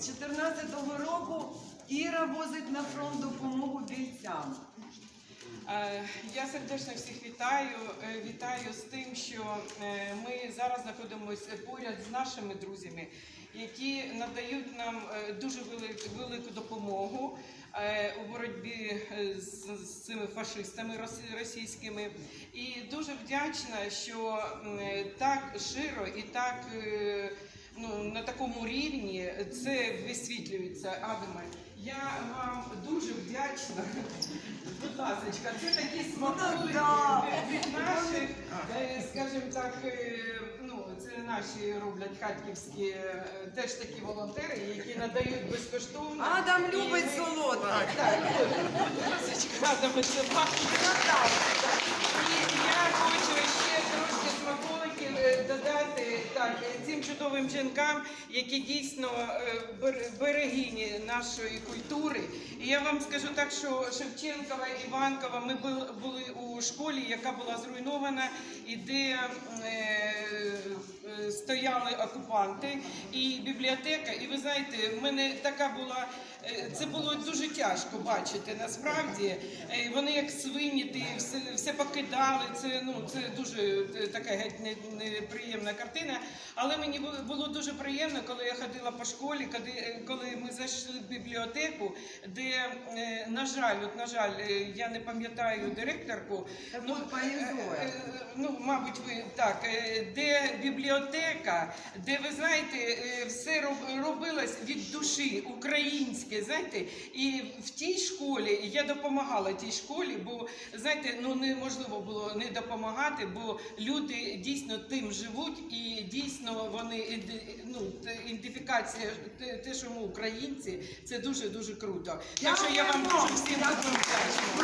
З 14-го року Іра возить на фронт допомогу бійцям. Е, Я сердечно всіх вітаю. Е, Вітаю з тим, що е, ми зараз знаходимося поряд з нашими друзями, які надають нам дуже велику, допомогу у боротьбі з, цими фашистами російськими. І дуже вдячна, що так широ і так. е, Ну, на такому рівні це висвітлюється, Адаме. Я вам дуже вдячна. Будь ласка, це такі смаколики від- від наших, е, скажімо так, е, ну це наші роблять харківські е, теж такі волонтери, які надають безкоштовно. Адам І любить ми- солодке. Так, Лисичка, Адам, це бачить. Цим чудовим жінкам, які дійсно е, берегині нашої культури. І я вам скажу так, що Шевченкова Іванкова ми були у школі, яка була зруйнована, і де е, е, стояли окупанти, і бібліотека. І ви знаєте, в мене така була. Це було дуже тяжко бачити. Насправді вони як свині, ти все, все покидали. Це ну це дуже така геть неприємна картина. Але мені було- дуже приємно, коли я ходила по школі, коли, е, ми зайшли в бібліотеку, де е, на жаль, от на жаль, е, я не пам'ятаю директорку. Ну, ну, мабуть, ви так, де бібліотека, де ви знаєте, все робилось від душі, українське, знаєте, і в тій школі я допомагала тій школі, бо знаєте, ну неможливо було не допомагати, бо люди дійсно тим живуть, і дійсно вони ну, ідентифікація, те, що ми українці, це дуже дуже круто. Так що я вам дуже всім дуже вдячна.